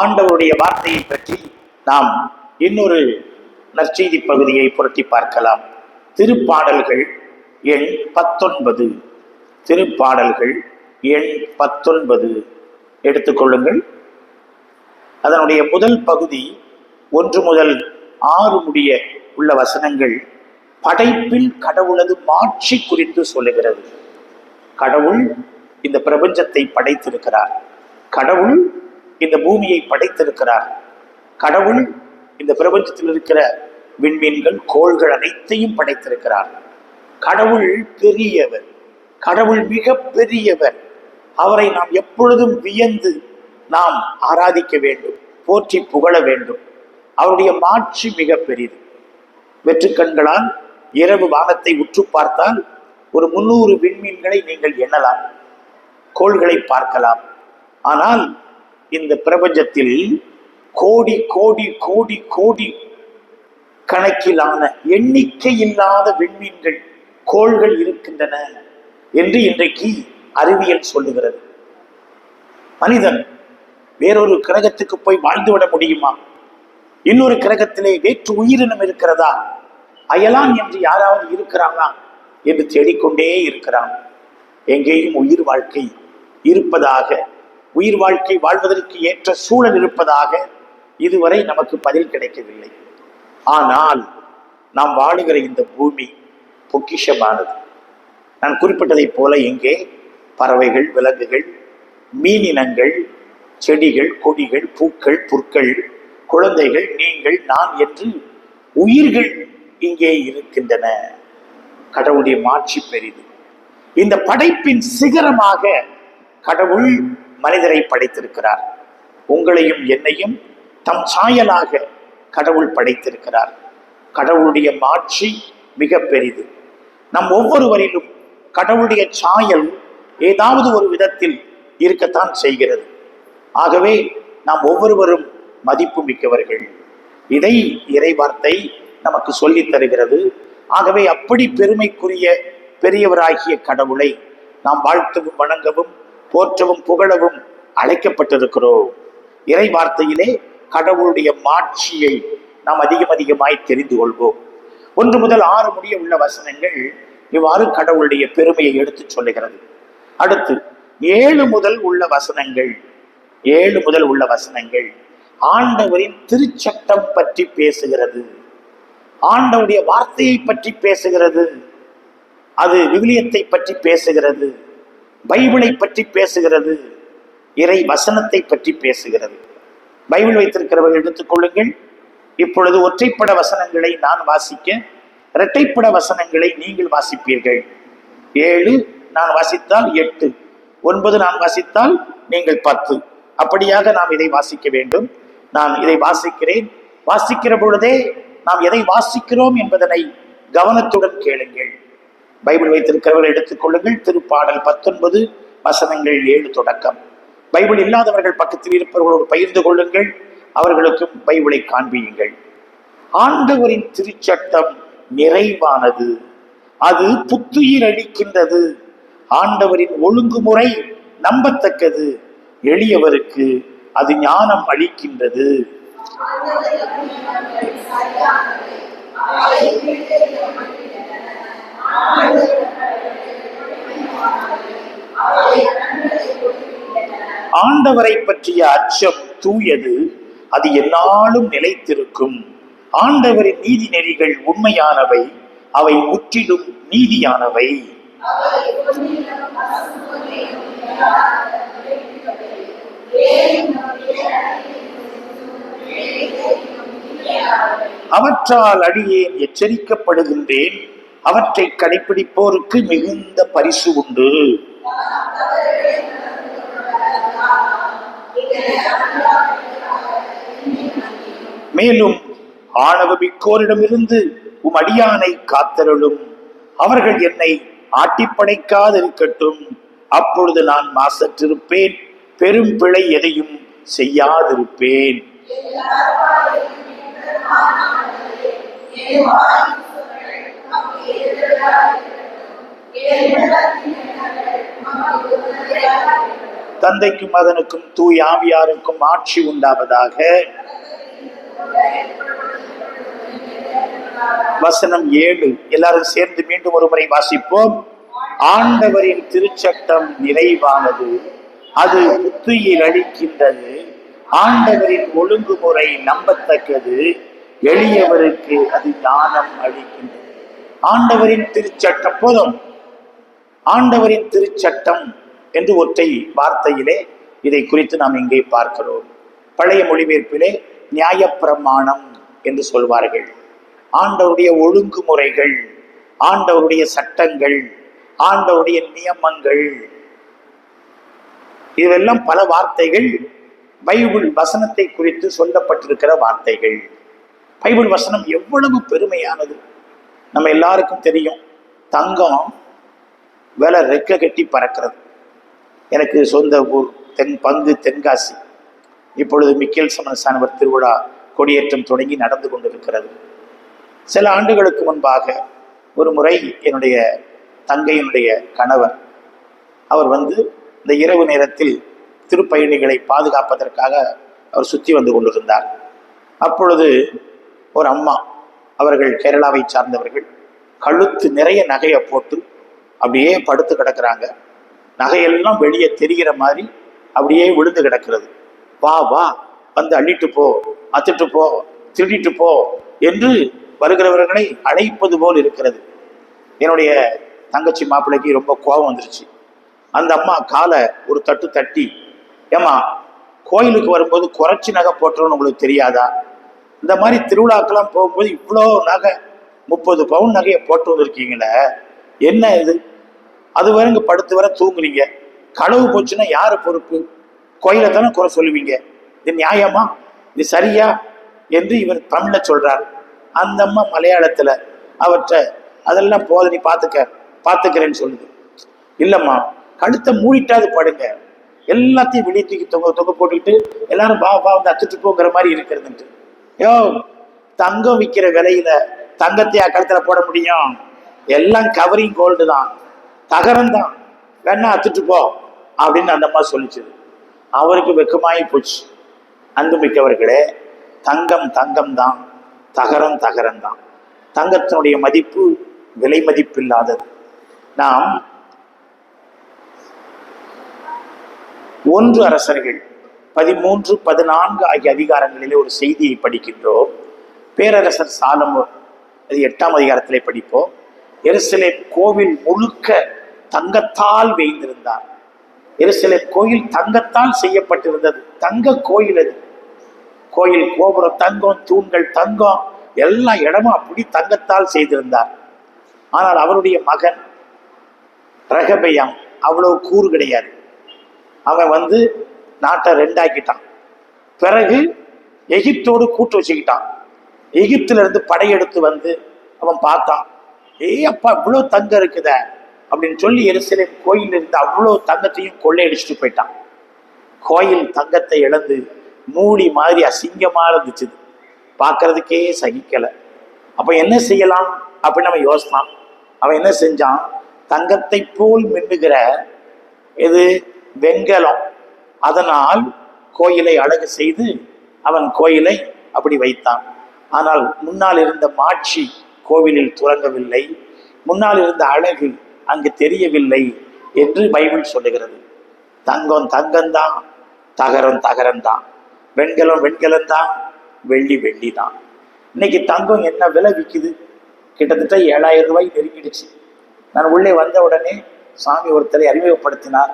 ஆண்டவருடைய வார்த்தையை பற்றி நாம் இன்னொரு நற்செய்தி பகுதியை புரட்டி பார்க்கலாம். திருப்பாடல்கள் எண் பத்தொன்பது. திருப்பாடல்கள் எண் பத்தொன்பது. எடுத்துக்கொள்ளுங்கள் அதனுடைய முதல் பகுதி ஒன்று முதல் ஆறு முடிய உள்ள வசனங்கள் படைப்பில் கடவுளது மாட்சி குறித்து சொல்லுகிறது. கடவுள் இந்த பிரபஞ்சத்தை படைத்திருக்கிறார். கடவுள் இந்த பூமியை படைத்திருக்கிறார். கடவுள் இந்த பிரபஞ்சத்தில் இருக்கிற விண்மீன்கள் கோள்கள் அனைத்தையும் படைத்திருக்கிறார். கடவுள் பெரியவர். கடவுள் மிக பெரியவர். அவரை நாம் எப்பொழுதும் வியந்து நாம் ஆராதிக்க வேண்டும் போற்றி புகழ வேண்டும். அவருடைய மாட்சி மிக பெரிது வெற்றுக்கண்களால் இரவு வானத்தை உற்று பார்த்தால் ஒரு முன்னூறு விண்மீன்களை நீங்கள் எண்ணலாம் கோள்களை பார்க்கலாம். ஆனால் இந்த பிரபஞ்சத்தில் கோடி கோடி கோடி கோடி கணக்கிலான எண்ணிக்கை இல்லாத விண்மீன்கள் கோள்கள் இருக்கின்றன என்று இன்றைக்கு அறிவியல் சொல்லுகிறது. மனிதன் வேறொரு கிரகத்துக்கு போய் வாழ்ந்துவிட முடியுமா? இன்னொரு கிரகத்திலே வேற்று உயிரினம் இருக்கிறதா? அயலான் என்று யாராவது இருக்கிறானா என்று தேடிக்கொண்டே இருக்கிறான். எங்கேயும் உயிர் வாழ்க்கை இருப்பதாக உயிர் வாழ்க்கை வாழ்வதற்கு ஏற்ற சூழல் இருப்பதாக இதுவரை நமக்கு பதில் கிடைக்கவில்லை. ஆனால் நாம் வாழுகிற இந்த பூமி பொக்கிஷமானது. நான் குறிப்பிட்டதைப் போல இங்கே பறவைகள் விலங்குகள் மீனினங்கள் செடிகள் கொடிகள் பூக்கள் புற்கள் குழந்தைகள் நீங்கள் நான் என்று உயிர்கள் இங்கே இருக்கின்றன. கடவுளுடைய மாட்சி பெரிது. இந்த படைப்பின் சிகரமாக கடவுள் மனிதரை படைத்திருக்கிறார். உங்களையும் என்னையும் தம் சாயலாக கடவுள் படைத்திருக்கிறார். கடவுளுடைய மாட்சி மிக பெரிது. நம் ஒவ்வொருவரிலும் கடவுளுடைய சாயல் ஏதாவது ஒரு விதத்தில் இருக்கத்தான் செய்கிறது. ஆகவே நாம் ஒவ்வொருவரும் மதிப்பு மிக்கவர்கள். இதை இறைவார்த்தை நமக்கு சொல்லித் தருகிறது. ஆகவே அப்படி பெருமைக்குரிய பெரியவராகிய கடவுளை நாம் வாழ்த்தவும் வணங்கவும் போற்றவும் புகழவும் அழைக்கப்பட்டிருக்கிறோம். இறை வார்த்தையிலே கடவுளுடைய மாட்சியை நாம் அதிகம் அதிகமாய் தெரிந்து கொள்வோம். ஒன்று முதல் ஆறு முடிய உள்ள வசனங்கள் இவ்வாறு கடவுளுடைய பெருமையை எடுத்துச் சொல்லுகிறது. அடுத்து ஏழு முதல் உள்ள வசனங்கள். ஏழு முதல் உள்ள வசனங்கள். ஆண்டவரின் திருச்சட்டம் பற்றி பேசுகிறது. ஆண்டவருடைய வார்த்தையை பற்றி பேசுகிறது. அது விவிலியத்தை பற்றி பேசுகிறது. பைபிளை பற்றி பேசுகிறது இறை வசனத்தை பற்றி பேசுகிறது. பைபிள் வைத்திருக்கிறவர்கள் எடுத்துக்கொள்ளுங்கள் இப்பொழுது ஒற்றைப்பட வசனங்களை நான் வாசிக்க இரட்டைப்பட வசனங்களை நீங்கள் வாசிப்பீர்கள். ஏழு நான் வாசித்தால் எட்டு. ஒன்பது நான் வாசித்தால் நீங்கள் பத்து. அப்படியாக நாம் இதை வாசிக்க வேண்டும். நான் இதை வாசிக்கிறேன். வாசிக்கிற பொழுதே நாம் எதை வாசிக்கிறோம் என்பதனை கவனத்துடன் கேளுங்கள். பைபிள் வைத்திருக்கிறவர்கள் எடுத்துக்கொள்ளுங்கள். திருப்பாடல் பத்தொன்பது வசனங்கள் ஏழு தொடக்கம். பைபிள் இல்லாதவர்கள் பக்கத்தில் இருப்பவர்களோடு பகிர்ந்து கொள்ளுங்கள். அவர்களுக்கும் பைபிளை காண்பியுங்கள். ஆண்டவரின் திருச்சட்டம் நிறைவானது. அது புத்துயிர் அளிக்கின்றது. ஆண்டவரின் ஒழுங்குமுறை நம்பத்தக்கது. எளியவருக்கு அது ஞானம் அளிக்கின்றது. ஆண்டவரை பற்றிய அச்சம் தூயது அது எந்நாளும் நிலைத்திருக்கும். ஆண்டவரின் நீதி நெறிகள் உண்மையானவை அவை முற்றிலும் நீதியானவை. அவற்றால் அடியேன் எச்சரிக்கப்படுகின்றேன். அவற்றை கடைபிடிப்போருக்கு மிகுந்த பரிசு உண்டு. மேலும் ஆணவமிக்கோரிடமிருந்து உம் அடியானை காத்தருளும். அவர்கள் என்னை ஆட்டிப்படைக்காதிருக்கட்டும். அப்பொழுது நான் மாசற்றிருப்பேன். பெரும் பிழை எதையும் செய்யாதிருப்பேன். தந்தைக்கும் மகனுக்கும் தூய் ஆவியாருக்கும் ஆட்சி உண்டாவதாக. வசனம் ஏழு. எல்லாரும் சேர்ந்து மீண்டும் ஒரு முறை வாசிப்போம். ஆண்டவரின் திருச்சட்டம் நிறைவானது அது புத்துயிர் அளிக்கின்றது. ஆண்டவரின் ஒழுங்குமுறை நம்பத்தக்கது எளியவருக்கு அது ஞானம் அளிக்கின்றது. ஆண்டவரின் திருச்சட்டம் போதும். ஆண்டவரின் திருச்சட்டம் என்று ஒற்றை வார்த்தையிலே இதை குறித்து நாம் இங்கே பார்க்கிறோம். பழைய மொழிபெயர்ப்பிலே நியாயப்பிரமாணம் என்று சொல்வார்கள். ஆண்டவருடைய ஒழுங்குமுறைகள் ஆண்டவருடைய சட்டங்கள் ஆண்டவருடைய நியமங்கள் இதுவெல்லாம் பல வார்த்தைகள் பைபிள் வசனத்தை குறித்து சொல்லப்பட்டிருக்கிற வார்த்தைகள். பைபிள் வசனம் எவ்வளவு பெருமையானது. நம்ம எல்லாருக்கும் தெரியும் தங்கம் விலை ரெக்க கட்டி பறக்கிறது. எனக்கு சொந்த ஊர் தென் பங்கு தென்காசி. இப்பொழுது மிக்கேல் சமணசானவர் திருவிழா கொடியேற்றம் தொடங்கி நடந்து கொண்டிருக்கிறது. சில ஆண்டுகளுக்கு முன்பாக ஒரு முறை என்னுடைய தங்கையினுடைய கணவர் அவர் வந்து இந்த இரவு நேரத்தில் திருப்பயணிகளை பாதுகாப்பதற்காக அவர் சுற்றி வந்து கொண்டிருந்தார். அப்பொழுது ஒரு அம்மா அவர்கள் கேரளாவை சார்ந்தவர்கள் கழுத்து நிறைய நகையை போட்டு அப்படியே படுத்து கிடக்குறாங்க. நகையெல்லாம் வெளியே தெரிகிற மாதிரி அப்படியே விழுந்து கிடக்கிறது. வா வா வந்து அள்ளிட்டு போ அத்துட்டு போ திருடிட்டு போ என்று வருகிறவர்களை அழைப்பது போல் இருக்கிறது. என்னுடைய தங்கச்சி மாப்பிள்ளைக்கு ரொம்ப கோபம் வந்துருச்சு. அந்த அம்மா காலை ஒரு தட்டு தட்டி ஏமா கோயிலுக்கு வரும்போது குறைச்சி நகை போட்டுறோன்னு உங்களுக்கு தெரியாதா? இந்த மாதிரி திருவிழாக்கெல்லாம் போகும்போது இவ்வளோ நகை முப்பது பவுன் நகையை போட்டு வந்திருக்கீங்களே என்ன இது? அது வரை இங்கே படுத்து வர தூங்குறீங்க களவு போச்சுன்னா யாரு பொறுப்பு? கோயிலை தானே குறை சொல்லுவீங்க. இது நியாயமா? இது சரியா? என்று இவர் தமிழ சொல்றார். அந்த அம்மா மலையாளத்துல அவற்றை அதெல்லாம் போத நீ பார்த்துக்க பார்த்துக்கிறேன்னு சொல்லுது. இல்லம்மா கழுத்தை மூடிட்டாது படுங்க. எல்லாத்தையும் வெளியே தூக்கி தொங்க தொங்க போட்டுக்கிட்டு எல்லாரும் வா வா வந்து அத்துட்டு போங்கிற மாதிரி இருக்கிறதுன்ட்டு. யோ தங்கம் விற்கிற விலையில தங்கத்தையா கழுத்துல போட முடியும்? எல்லாம் கவரிங் கோல்டு தான். தகரம் தான் வேணா அத்துட்டு போ அப்படின்னு அந்த அம்மா சொல்லிச்சது. அவருக்கு வெக்கமாகி போச்சு. அன்பு மிக்கவர்களே தங்கம் தங்கம் தான் தகரம் தகரம் தான் தங்கத்தினுடைய மதிப்பு விலை மதிப்பில்லாதது. நாம் ஒன்று அரசர்கள் பதிமூன்று பதினான்கு ஆகிய அதிகாரங்களிலே ஒரு செய்தியை படிக்கின்றோம். பேரரசர் சாலமோன் அது எட்டாம் அதிகாரத்திலே படிப்போம். எருசலேம் கோவில் முழுக்க தங்கத்தால் வேய்ந்திருந்தார். எருசலேம் கோயில் தங்கத்தால் செய்யப்பட்டிருந்தது. தங்க கோயில் அது. கோயில் கோபுரம் தங்கம் தூண்கள் தங்கம் எல்லா இடமும் அப்படி தங்கத்தால் செய்திருந்தார். ஆனால் அவருடைய மகன் ரகபையாம் அவ்வளவு கூறு கிடையாது. அவன் வந்து நாட்டை ரெண்டாக்கிட்டான். பிறகு எகிப்தோடு கூட்டு வச்சுக்கிட்டான். எகிப்துல இருந்து படையெடுத்து வந்து அவன் பார்த்தான். ஏ அப்பா இவ்வளோ தங்கம் இருக்குத. அப்படின்னு சொல்லி எருசலேம் கோயில் இருந்த அவ்வளோ தங்கத்தையும் கொள்ளையடிச்சிட்டு போயிட்டான். கோயில் தங்கத்தை இழந்து மூடி மாதிரி அசிங்கமாக இருந்துச்சு. பார்க்கறதுக்கே சகிக்கலை. அப்போ என்ன செய்யலாம் அப்படின்னு நம்ம யோசித்தான் அவன் என்ன செஞ்சான்? தங்கத்தை போல் மின்னுகிற இது வெங்கலம். அதனால் கோயிலை அழகு செய்து அவன் கோயிலை அப்படி வைத்தான். ஆனால் முன்னால் இருந்த மாட்சி கோவிலில் துறங்கவில்லை. முன்னால் இருந்த அழகு அங்கு தெரியவில்லை என்று பைபிள் சொல்லுகிறது. தங்கம் தங்கம்தான் தகரம் தகரம்தான். வெண்கலம் வெண்கலம்தான் வெள்ளி வெள்ளி தான் இன்னைக்கு தங்கம் என்ன விலை விற்குது கிட்டத்தட்ட ஏழாயிரம் ரூபாய் நெருங்கிடுச்சு. நான் உள்ளே வந்த உடனே சாமி ஒருத்தரை அறிமுகப்படுத்தினார்.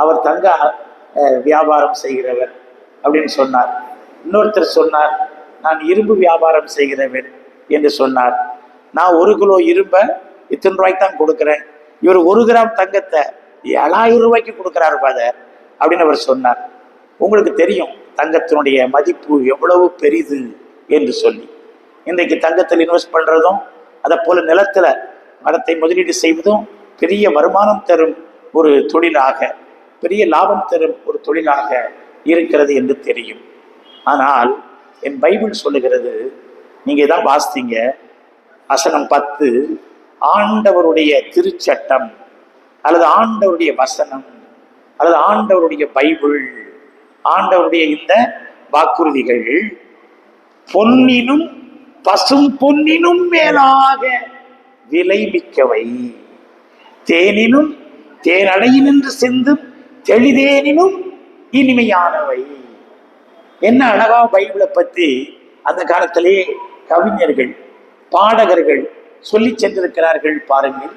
அவர் தங்க வியாபாரம் செய்கிறவர் அப்படின்னு சொன்னார். இன்னொருத்தர் சொன்னார் நான் இரும்பு வியாபாரம் செய்கிறவர் என்று சொன்னார். நான் ஒரு கிலோ இரும்பை இத்தனை ரூபாய்க்கு தான் கொடுக்குறேன். இவர் ஒரு கிராம் தங்கத்தை ஏழாயிரம் ரூபாய்க்கு கொடுக்குறாரு ஃபாதர் அப்படின்னு அவர் சொன்னார். உங்களுக்கு தெரியும் தங்கத்தினுடைய மதிப்பு எவ்வளவு பெரிது என்று சொல்லி. இன்றைக்கு தங்கத்தில் இன்வெஸ்ட் பண்ணுறதும் அதை போல் நிலத்தில் மரத்தை முதலீடு செய்வதும் பெரிய வருமானம் தரும் ஒரு தொழிலாக பெரிய லாபம் தரும் ஒரு தொழிலாக இருக்கிறது என்று தெரியும். ஆனால் என் பைபிள் சொல்லுகிறது நீங்கள் தான் வாசித்தீங்க வசனம் பத்து ஆண்டவருடைய திருச்சட்டம் அல்லது ஆண்டவருடைய வசனம் அல்லது ஆண்டவருடைய பைபிள் ஆண்டவருடைய இந்த வாக்குறுதிகள் பொன்னினும் பசும் பொன்னினும் மேலாக விலை மிக்கவை தேனினும் தேனடையினின்று செந்தும் தெளிதேனினும் இனிமையானவை. என்ன அழகா பைபிளை பத்தி அந்த காலத்திலே கவிஞர்கள் பாடகர்கள் சொல்லி சென்றிருக்கிறார்கள் பாருங்கள்.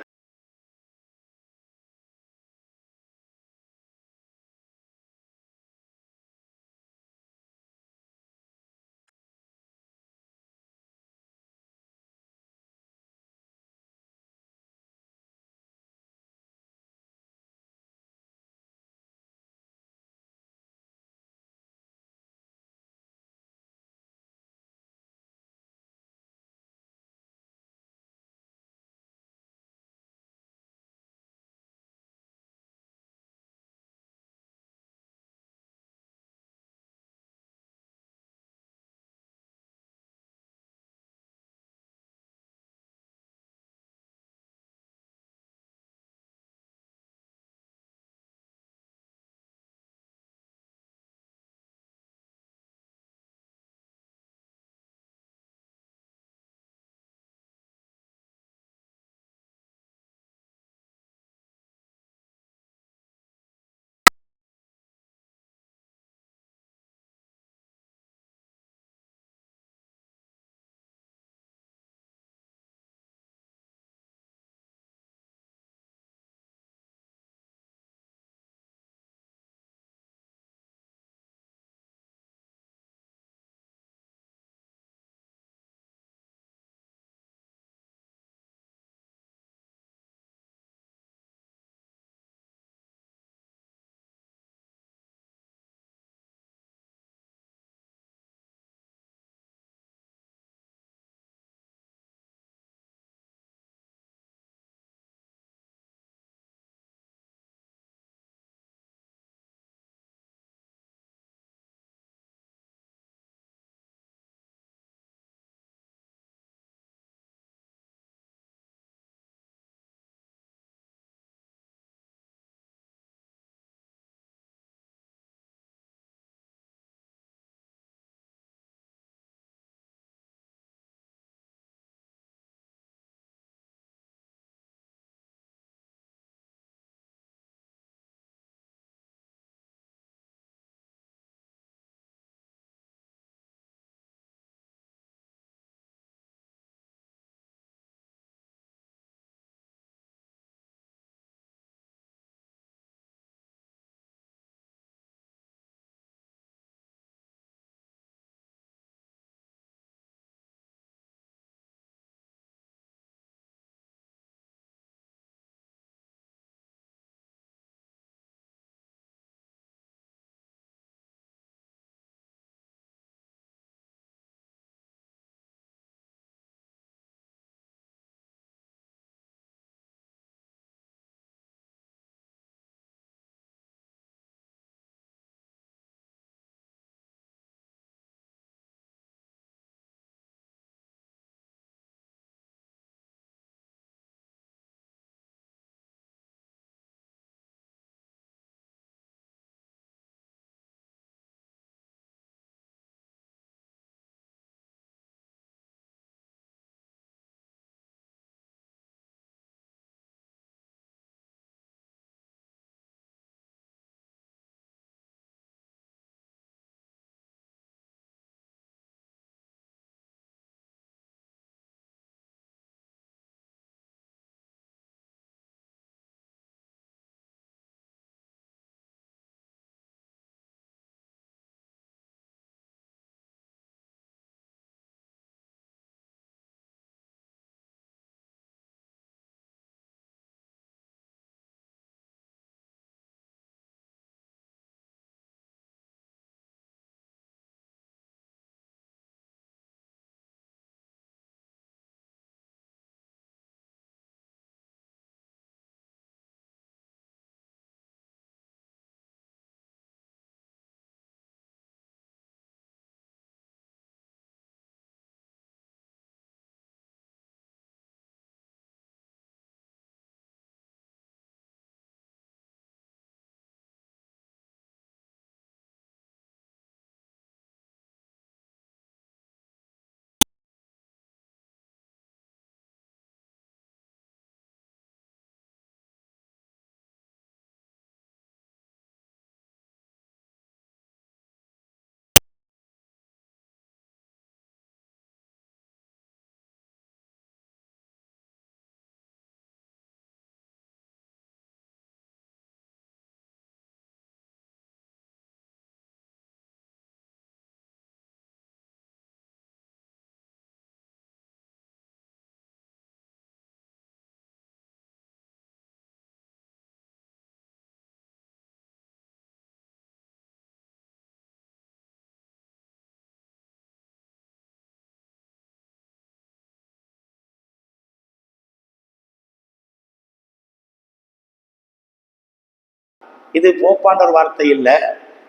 இது போப்பாண்டர் வார்த்தை இல்லை.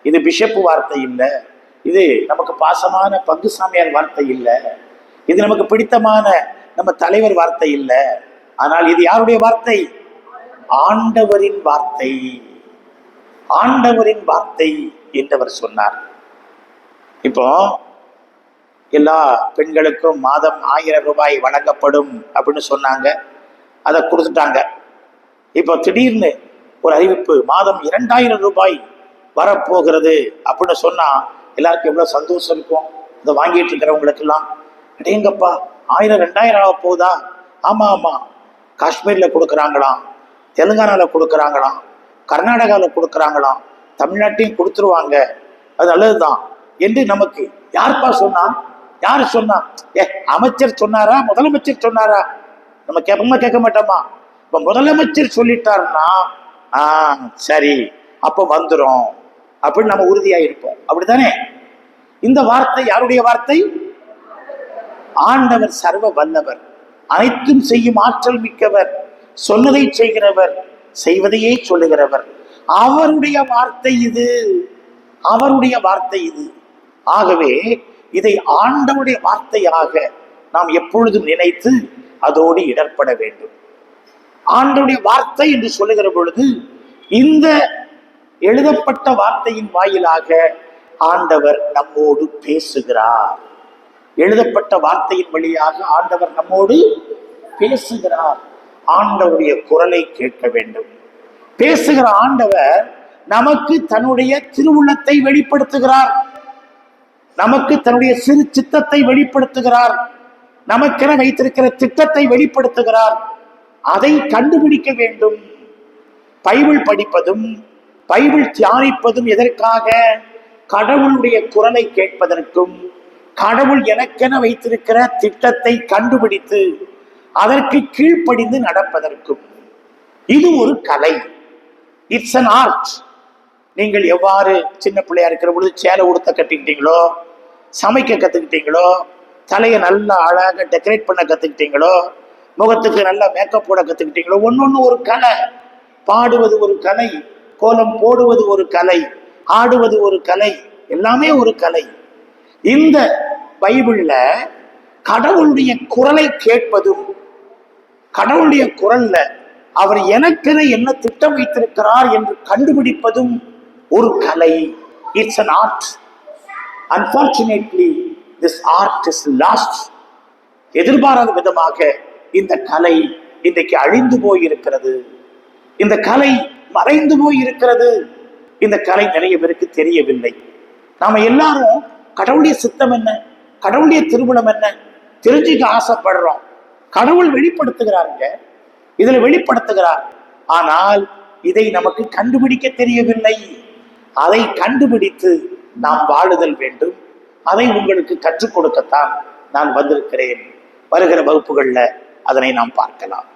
இது பிஷப்பு வார்த்தை இல்லை. இது நமக்கு பாசமான பங்கு சாமியார் வார்த்தை இல்லை. இது நமக்கு பிடித்தமான நம்ம தலைவர் வார்த்தை இல்லை. ஆனால் இது யாருடைய வார்த்தை? ஆண்டவரின் வார்த்தை. ஆண்டவரின் வார்த்தை என்றவர் சொன்னார். இப்போ எல்லா பெண்களுக்கும் மாதம் ஆயிரம் ரூபாய் வழங்கப்படும் அப்படின்னு சொன்னாங்க. அதை கொடுத்துட்டாங்க. இப்போ திடீர்னு ஒரு அறிவிப்பு மாதம் இரண்டாயிரம் ரூபாய் வரப்போகிறது அப்படின்னு சொன்னால் எல்லாருக்கும் எவ்வளோ சந்தோஷம் இருக்கும்? அதை வாங்கிட்டு இருக்கிறவங்களுக்கெல்லாம். அடேங்கப்பா ஆயிரம் ரெண்டாயிரம் ஆக போகுதா? ஆமாம் ஆமாம் காஷ்மீரில் கொடுக்குறாங்களாம் தெலுங்கானாவில் கொடுக்குறாங்களாம் கர்நாடகாவில் கொடுக்குறாங்களாம் தமிழ்நாட்டையும் கொடுத்துருவாங்க. அது நல்லதுதான். என்று நமக்கு யார்ப்பா சொன்னா? யார் சொன்னா? ஏ அமைச்சர் சொன்னாரா? முதலமைச்சர் சொன்னாரா? நம்ம கேட்போமா கேட்க மாட்டோமா? இப்போ முதலமைச்சர் சொல்லிட்டாருன்னா ஆ சரி. அப்போ வந்துடும் அப்படின்னு நம்ம உறுதியாக இருப்போம். அப்படித்தானே? இந்த வார்த்தை யாருடைய வார்த்தை? ஆண்டவர் சர்வ வல்லவர். அனைத்தும் செய்யும் ஆற்றல் மிக்கவர். சொன்னதை செய்கிறவர். செய்வதையே சொல்லுகிறவர். அவருடைய வார்த்தை இது. அவருடைய வார்த்தை இது. ஆகவே இதை ஆண்டவருடைய வார்த்தையாக நாம் எப்பொழுதும் நினைத்து அதோடு இடர்பட வேண்டும். ஆண்டவருடைய வார்த்தை என்று சொல்லுகிற பொழுது இந்த எழுதப்பட்ட வார்த்தையின் வாயிலாக ஆண்டவர் நம்மோடு பேசுகிறார். எழுதப்பட்ட வார்த்தையின் வழியாக ஆண்டவர் நம்மோடு பேசுகிறார். ஆண்டவருடைய குரலை கேட்க வேண்டும். பேசுகிற ஆண்டவர் நமக்கு தன்னுடைய திருவுள்ளத்தை வெளிப்படுத்துகிறார். நமக்கு தன்னுடைய சிறு சித்தத்தை வெளிப்படுத்துகிறார். நமக்கென வைத்திருக்கிற திட்டத்தை வெளிப்படுத்துகிறார். அதை கண்டுபிடிக்க வேண்டும். பைபிள் படிப்பதும் பைபிள் தியானிப்பதும் எதற்காக? கடவுளுடைய குரலை கேட்பதற்கும் கடவுள் எனக்கென வைத்திருக்கிற திட்டத்தை கண்டுபிடித்து அதற்கு கீழ்ப்படிந்து நடப்பதற்கும். இது ஒரு கலை. இட்ஸ் அன் ஆர்ட் நீங்கள் எவ்வாறு சின்ன பிள்ளையா இருக்கிற பொழுது சேலை உடுத்த கட்டிக்கிட்டீங்களோ சமைக்க கத்துக்கிட்டீங்களோ தலையை நல்லா அழகாக டெக்கரேட் பண்ண கத்துக்கிட்டீங்களோ முகத்துக்கு நல்லா மேக்கப் போட கற்றுக்கிட்டிங்களா ஒன்று ஒன்று ஒரு கலை. பாடுவது ஒரு கலை. கோலம் போடுவது ஒரு கலை. ஆடுவது ஒரு கலை. எல்லாமே ஒரு கலை. இந்த பைபிளில் கடவுளுடைய குரலை கேட்பதும் கடவுளுடைய குரல்ல அவர் எனக்கென என்ன திட்டம் வைத்திருக்கிறார் என்று கண்டுபிடிப்பதும் ஒரு கலை. It's an art unfortunately this art is lost எதிர்பாராத விதமாக இந்த கலை இன்றைக்கு அழிந்து போய் இருக்கிறது இந்த கலை மறைந்து போயிருக்கிறது. இந்த கலை நிறைய பேருக்கு தெரியவில்லை. நாம எல்லாரும் கடவுளுடைய சித்தம் என்ன? கடவுளுடைய திருமணம் என்ன? தெரிஞ்சுக்க ஆசைப்படுறோம். கடவுள் வெளிப்படுத்துகிறாருங்க. இதுல வெளிப்படுத்துகிறார். ஆனால் இதை நமக்கு கண்டுபிடிக்க தெரியவில்லை. அதை கண்டுபிடித்து நாம் வாழுதல் வேண்டும். அதை உங்களுக்கு கற்றுக் கொடுக்கத்தான் நான் வந்திருக்கிறேன். வருகிற வகுப்புகள்ல அதனை நாம் பார்க்கலாம்.